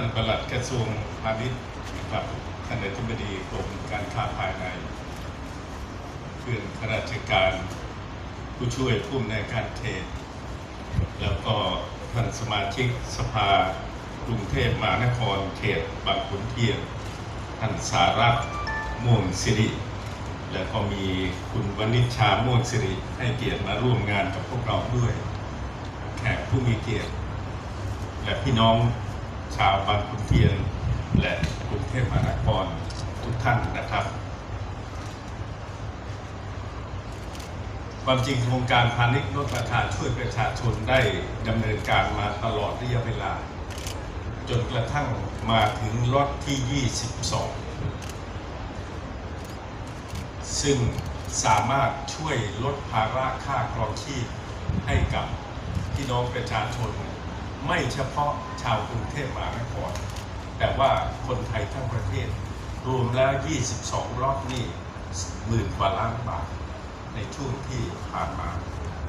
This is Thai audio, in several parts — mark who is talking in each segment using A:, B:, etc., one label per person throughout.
A: ท่านประหลัดกระทรวงพาณิชย์นะครับท่านอธิบดีกรมการค้าภายในเพื่อนข้าราชการผู้ช่วยผู้อำนวยการเขตแล้วก็ท่านสมาชิกสภากรุงเทพมหานครเขตบางขุนเทียนท่านสารัตน์ม่วงสิริ แล้วก็มีคุณวณิชชาม่วงสิริให้เกียรติมาร่วมงานกับพวกเราด้วย แขกผู้มีเกียรติ และพี่น้อง ชาวบางขุนเทียน และกรุงเทพมหานครทุกท่านนะครับ ความจริงโครงการพาณิชย์ลดราคาช่วยประชาชนได้ดำเนินการมาตลอดระยะเวลา จนกระทั่งมาถึงล็อตที่ 22 ซึ่งสามารถช่วยลดภาระค่าครองชีพให้กับพี่น้องประชาชน ไม่เฉพาะชาวกรุงเทพมหานคร แต่ว่าคนไทยทั้งประเทศ รวมแล้ว 22 รอบนี่หมื่นกว่าล้านบาท ในช่วงที่ผ่านมา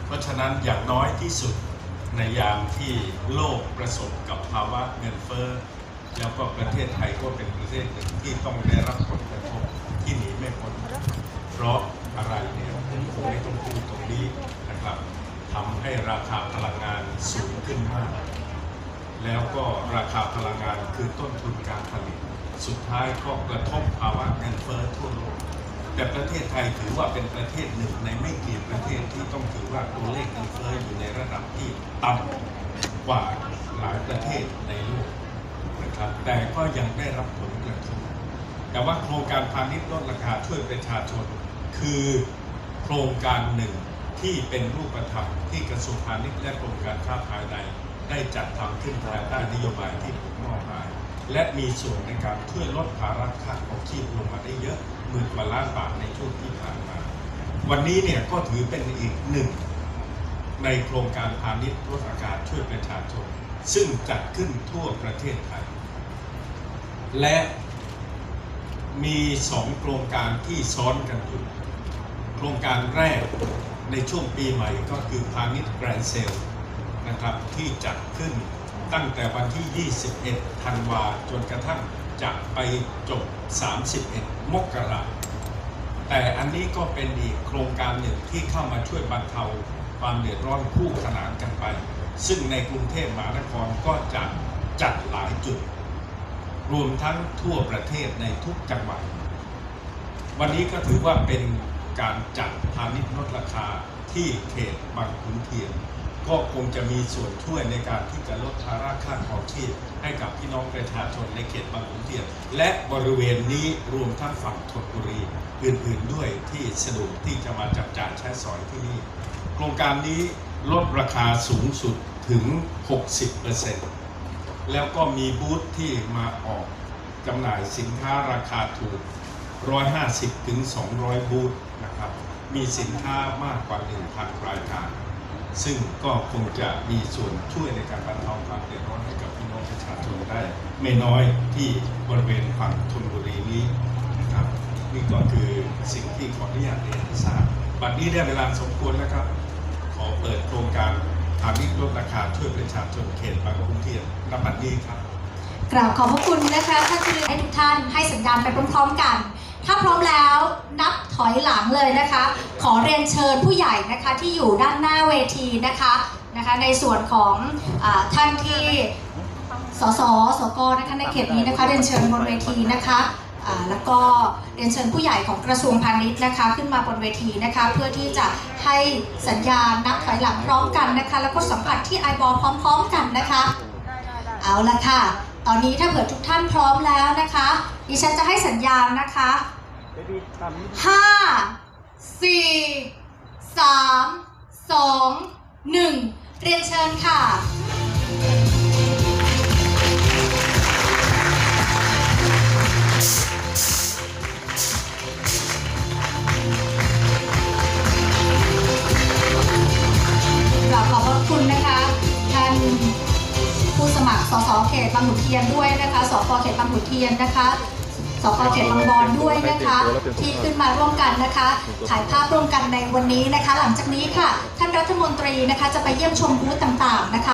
A: เพราะฉะนั้นอย่างน้อยที่สุดในยามที่โลกประสบกับภาวะเงินเฟ้อแล้วก็ประเทศไทยก็เป็นประเทศหนึ่งที่ต้องได้รับผลกระทบที่หนีไม่พ้นเพราะอะไรเนี่ยผมคงไม่ต้องพูดตรงนี้นะครับทำให้ราคาพลังงานสูงขึ้นมาก แล้วก็ราคาพลังงานคือต้นทุนการผลิต สุดท้ายก็กระทบภาวะเงินเฟ้อทั่วโลก แต่ประเทศไทยถือว่าเป็นประเทศหนึ่งในไม่กี่ประเทศที่ต้องถือว่าตัวเลขเงินเฟ้ออยู่ในระดับที่ต่ำกว่าหลายประเทศในโลกนะครับแต่ก็ยังได้รับผลกระทบแต่ว่าโครงการพาณิชย์ลดราคาช่วยประชาชน คือโครงการหนึ่งที่เป็นรูปธรรมที่กระทรวงพาณิชย์และกรมการค้าภายใน ได้จัดทำขึ้นภายใต้นโยบายที่ผมมอบหมาย และมีส่วนในการช่วยลดภาระค่าของชีพลงมาได้เยอะหมื่นกว่าล้านบาทในช่วงที่ผ่านมา วันนี้เนี่ยก็ถือเป็นอีกหนึ่งในโครงการพาณิชย์ลดราคาช่วยประชาชนซึ่งจัดขึ้นทั่วประเทศไทย และมีสองโครงการที่ซ้อนกันอยู่ โครงการแรกในช่วงปีใหม่ก็คือพาณิชย์แกรนเซล นะครับที่จัดขึ้นตั้งแต่วันที่ 21 ธันวาจนกระทั่งจะไปจบ 31 มกราแต่อันนี้ก็เป็นอีกโครงการหนึ่งที่เข้ามาช่วยบรรเทาความเดือดร้อนคู่ขนานกันไป ซึ่งในกรุงเทพมหานครก็จะจัดหลายจุด รวมทั้งทั่วประเทศในทุกจังหวัด วันนี้ก็ถือว่าเป็นการจัดพาณิชย์ลดราคาที่เขตบางขุนเทียน ก็คงจะมีส่วนช่วยในการที่จะลดภาระค่าครองชีพให้กับพี่น้องประชาชนในเขตบางขุนเทียนและบริเวณนี้รวมทั้งฝั่งธนบุรีอื่นๆด้วยที่สะดวกที่จะมาจับจ่ายใช้สอยที่นี่ โครงการนี้ลดราคาสูงสุดถึง 60%แล้วก็มีบูธที่มาออกจำหน่ายสินค้าราคาถูก 150-200 บูธนะครับ มีสินค้ามากกว่า 1,000รายการ ซึ่งก็คงจะมีส่วนช่วยในการบรรเทาความเดือดร้อนให้กับพี่น้องประชาชนได้ ไม่น้อยที่บริเวณฝั่งธนบุรีนี้นะครับนี่ก็คือสิ่งที่ขออนุญาตเรียนให้ทราบบัดนี้ได้เวลาสมควรแล้วครับ ขอเปิดโครงการพาณิชย์ลดราคาช่วยประชาชนเขตบางขุนเทียนณบัดนี้ครับ
B: กราบขอบพระคุณนะคะท่านที่ให้ทุกท่านให้สัญญาณไปพร้อมๆกัน ถ้าพร้อมแล้วนับถอยหลังเลยนะคะ ขอเรียนเชิญผู้ใหญ่นะคะที่อยู่ด้านหน้าเวทีนะคะนะคะในส่วนของอท่านที่สสสกนะคะในเขตนี้นะคะเรียนเชิญบนเวทีนะคะแล้วก็เรียนเชิญผู้ใหญ่ของกระทรวงพาณิชย์นะคะ ขึ้นมาบนเวทีนะคะ เพื่อที่จะให้สัญญาณนับถอยหลังพร้อมกันนะคะ แล้วก็สัมผัสที่ไอบอลพร้อม ๆ กันนะคะ เอาละค่ะ ตอนนี้ถ้าเผื่อทุกท่านพร้อมแล้วนะคะ ดิฉันจะให้สัญญาณนะคะ ห้าสี่สามสองหนึ่งเรียนเชิญค่ะ กราบขอบพระคุณนะคะ ท่านผู้สมัครสสเขตบางขุนเทียนด้วยนะคะสกเขตบางขุนเทียนนะคะ สกเขตบางบอนด้วยนะคะ ที่ขึ้นมาร่วมกันนะคะถ่ายภาพร่วมกันในวันนี้นะคะ หลังจากนี้ค่ะ ท่านรัฐมนตรีนะคะจะไปเยี่ยมชมบูธต่างๆนะคะ